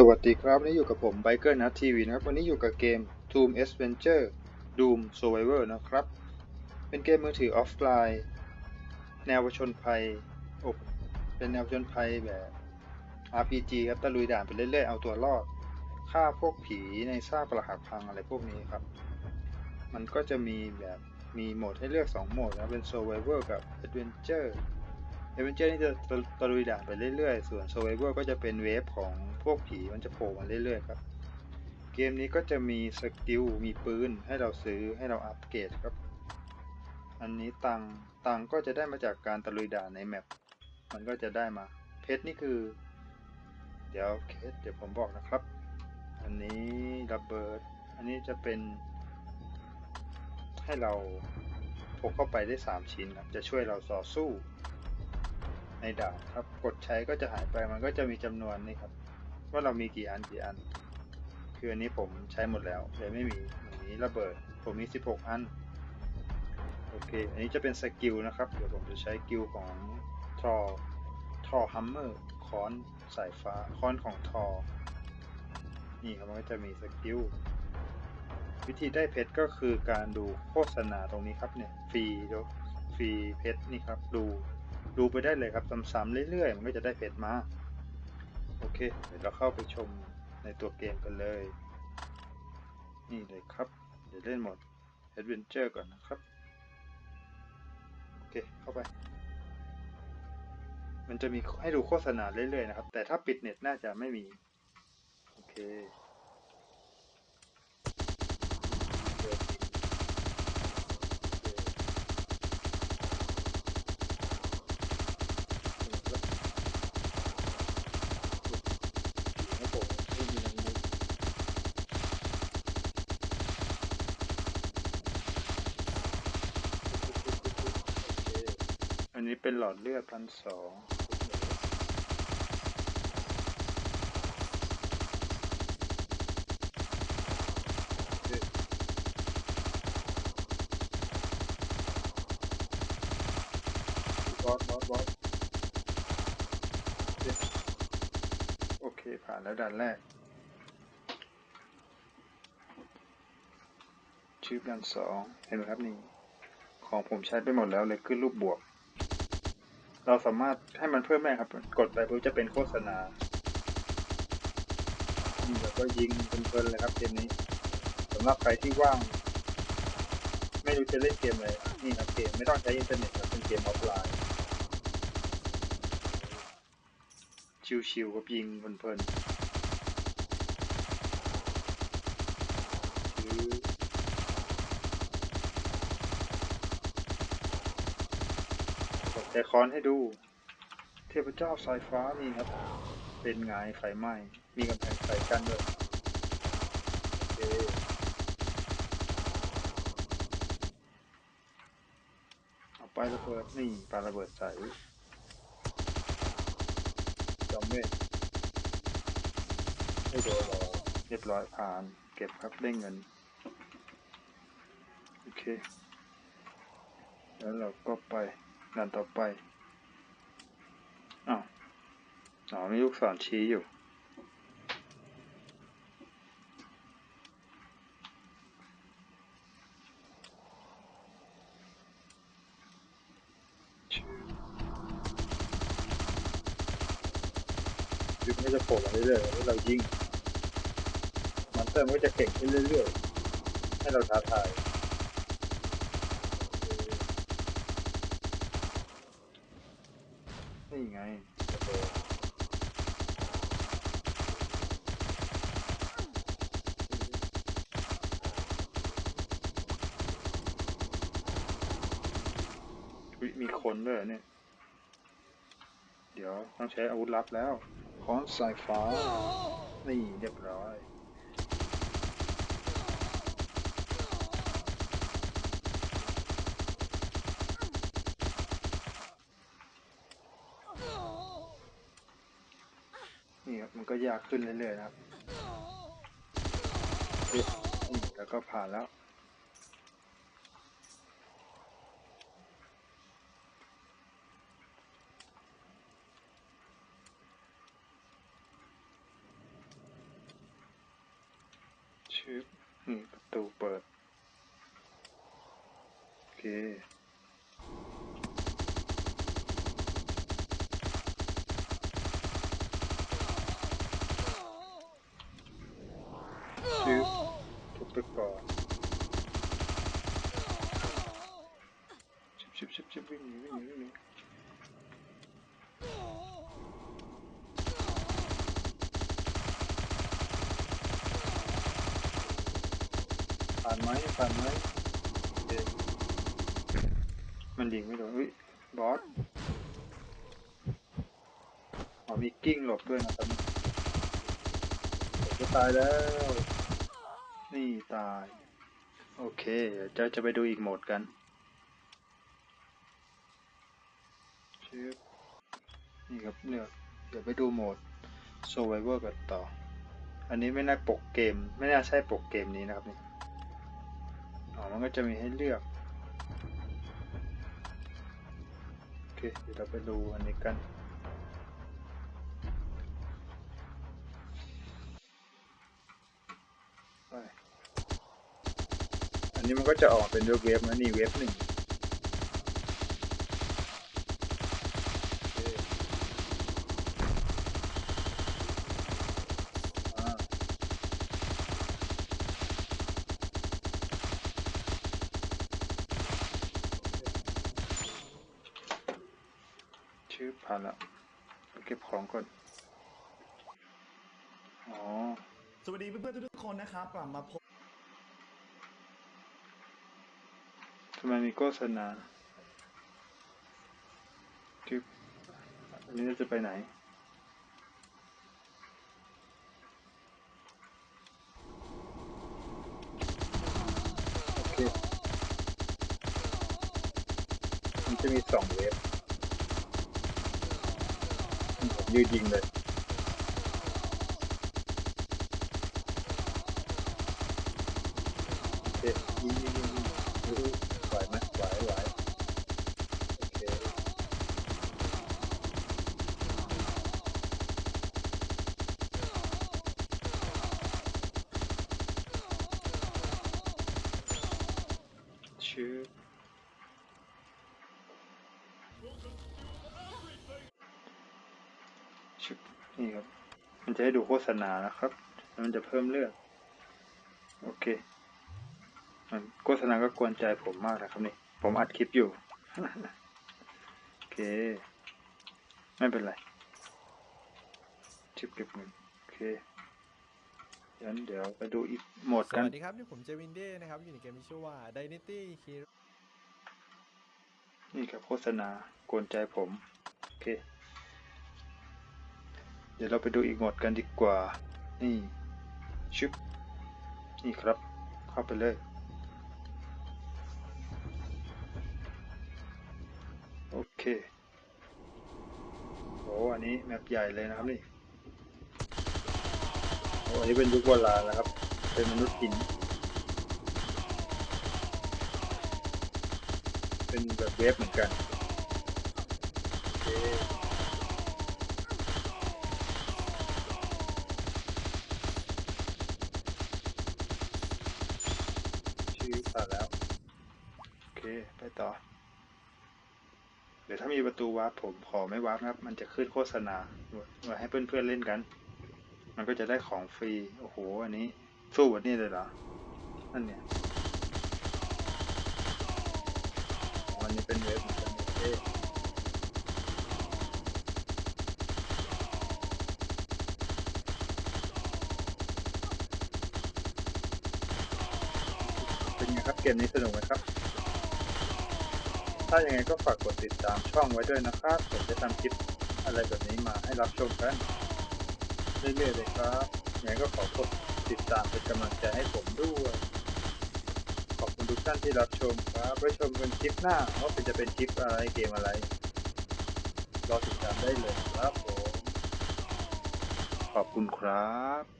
สวัสดีครับ วันนี้อยู่กับผม Biker Nut TV นะครับ วันนี้อยู่กับเกม Doom Adventure Doom Survivor นะครับ เป็นเกมมือถือออฟไลน์ แนวผชนภัยอบเป็นแนวผชนภัยแบบ RPG ครับตะลุยด่านไปเรื่อยๆ เอาตัวรอด ฆ่าพวกผีในซากปรักหักพังอะไรพวกนี้ครับ มันก็จะมีแบบมีโหมดให้เลือก 2 โหมดนะเป็น Survivor กับ Adventure เอเวนเจอร์นี่จะตะลุยด่านไปเรื่อยๆ ส่วน Survivor ก็จะเป็นเวฟของพวกผีมันจะโผล่มาเรื่อยๆครับ เกมนี้ก็จะมีสกิล มีปืน ให้เราซื้อให้เราอัปเกรดครับ อันนี้ตังตังก็จะได้มาจากการตะลุยด่านในแมป มันก็จะได้มา เพชรนี่คือ เดี๋ยวเคสเดี๋ยวผมบอกนะครับ อันนี้ระเบิด อันนี้จะเป็น ให้เราพกเข้าไปได้ 3 ชิ้นครับจะช่วยเราต่อสู้ ในด่านครับ กดใช้ก็จะหายไปมันก็จะมีจำนวนนี่ครับ ว่าเรามีกี่อันกี่อัน คืออันนี้ผมใช้หมดแล้วเลยไม่มีอย่างนี้ระเบิด ผมมี 16 อันโอเค อันนี้จะเป็นสกิลนะครับ เดี๋ยวผมจะใช้กิลของทอทอฮัมเมอร์ค้อนสายฟ้าค้อนของทอ นี่ครับมันก็จะมีสกิลวิธีได้เพชรก็คือการดูโฆษณาตรงนี้ครับเนี่ยฟรีฟรีเพชรนี่ครับดู ดูไปได้เลยครับซ้ำๆเรื่อยๆ มันก็จะได้เพชรมาโอเค เดี๋ยวเราเข้าไปชมในตัวเกมกันเลย นี่เลยครับ เดี๋ยวเล่นหมด Adventure ก่อนนะครับ โอเค เข้าไป มันจะมีให้ดูโฆษณาเรื่อยๆนะครับ แต่ถ้าปิดเน็ตน่าจะไม่มี โอเคเดี๋ยวปิดโอเคนี่ครับให้ผมไม่มีน้ำมันโอเค อันนี้ เป็นหลอดเลือดพันสองบอสบอสบอสโอเค ผ่านแล้วด่านแรก ชื่อด่านสองเห็นไหมครับนี่ ของผมใช้ไปหมดแล้วเลยขึ้นรูปบวก เราสามารถให้มันเพิ่มได้ครับ กดไปปุ๊บจะเป็นโฆษณาแล้วก็ยิงเพลินๆเลยครับเกมนี้สำหรับใครที่ว่าง ไม่รู้จะเล่นเกมอะไรนี่ครับเกมไม่ต้องใช้อินเทอร์เน็ตครับเป็นเกมออฟไลน์ ชิวๆกับยิงเพลินๆ แต่คอนให้ดู เทพเจ้าสายฟ้านี่ครับ เป็นไงไฟไหม้ มีกำแพงไฟกันด้วยโอเคเอาไประเบิดนี่ปาระเบิดใส่จอมเวทไม่โดนหรอเรียบร้อยผ่าน เก็บครับได้เงิน โอเค แล้วเราก็ไป ด่านต่อไปอ้าวอ๋อมีลูกศรชี้อยู่คือมันก็จะโผล่มาเรื่อยๆแล้วเรายิงมอนเตอร์มันก็จะเก่งขึ้นเรื่อยๆ ให้เราท้าทายนี่ไงระเบิดอุ๊ยมี คนด้วยเนี่ย เดี๋ยวต้องใช้อาวุธลับแล้วค้อนสายฟ้า นี่เรียบร้อยนี่ครับมันก็ยากขึ้นเรื่อยๆนะครับ แล้วก็ผ่านแล้ว ชึบนี่ประตูเปิด โอเค ชึบทุบไปก่อนชึบชึบชึบชึบวิ่งหนีวิ่งหนีวิ่งหนีผ่า นไหมผ่านไหมโอเคมันยิงไม่โดนเฮ้ยบอสอ๋อมีกิ้งหลบด้วยนะครับผมจะตายแล้ว นี่ตาย โอเคเดี๋ยวจะจะไปดูอีกโหมดกันชึบนี่ครับเลือกเดี๋ยวไปดูโหมด Survivor กันต่อ อันนี้ไม่น่าปกเกม ไม่น่าใช่ปกเกมนี้นะครับนี่ มันก็จะมีให้เลือก โอเค เดี๋ยวเราไปดูอันนี้กัน อันนี้มันก็จะออกเป็นเว็บๆนะนี่เว็บหนึ่งโอเคอ่า ชื่อผ่านแล้วเก็บของก่อน อ๋อ สวัสดีเพื่อนๆทุกๆคนนะครับกลับมาพบทำไมมีโฆษณาคืออันนี้เราจะไปไหน โอเค มันจะมีสองเวฟนี่ผม ยืนยิงเลย โอเคยิงยิงยิงยิงอู้หูไหวไหมไหวไหวโอเคชื่อชื่อ นี่ครับ มันจะให้ดูโฆษณานะครับแล้วมันจะเพิ่มเลือดโอเคมันโฆษณาก็กวนใจผมมากนะครับนี่ ผมอัดคลิปอยู่ โอเค ไม่เป็นไร ชิปเก็บเงินโอเคงั้นเดี๋ยวไปดูอีกโหมดสกันวัสดีครับนี่ผมเจวินเด้นะครับอยู่ในเกมที่ชื่อว่า Dynasty Hero นี่ครับโฆษณากวนใจผม โอเค เดี๋ยวเราไปดูอีกหมดกันดีกว่า นี่ชึบนี่ครับ เข้าไปเลยโอเคโอ้อันนี้แมปใหญ่เลยนะครับนี่โอ้อันนี้เป็นยุคโบราณแล้วครับ เป็นมนุษย์หิน เป็นแบบเวฟเหมือนกันโอเค ไปต่อ เดี๋ยวถ้ามีประตูวาร์ปผมขอไม่วาร์ปนะครับ มันจะขึ้นโฆษณาไว้ให้เพื่อนๆเล่นกัน มันก็จะได้ของฟรี โอ้โห อันนี้ สู้วันนี้เลยเหรอ นั่นเนี่ยอ๋ออันนี้เป็นเว็บเหมือนกันโอเคเป็นไงครับเกมนี้สนุกไหมครับ ถ้าอย่างไงก็ฝากกดติดตามช่องไว้ด้วยนะครับผมจะทำคลิปอะไรแบบนี้มาให้รับชมกันเรื่อยๆเลยครับยังไงก็ขอกดติดตามเป็นกำลังใจให้ผมด้วย ขอบคุณทุกท่านที่รับชมครับไว้ชมกันคลิปหน้าว่าเป็นจะเป็นคลิปอะไรเกมอะไรรอติดตามได้เลยครับผมขอบคุณครับ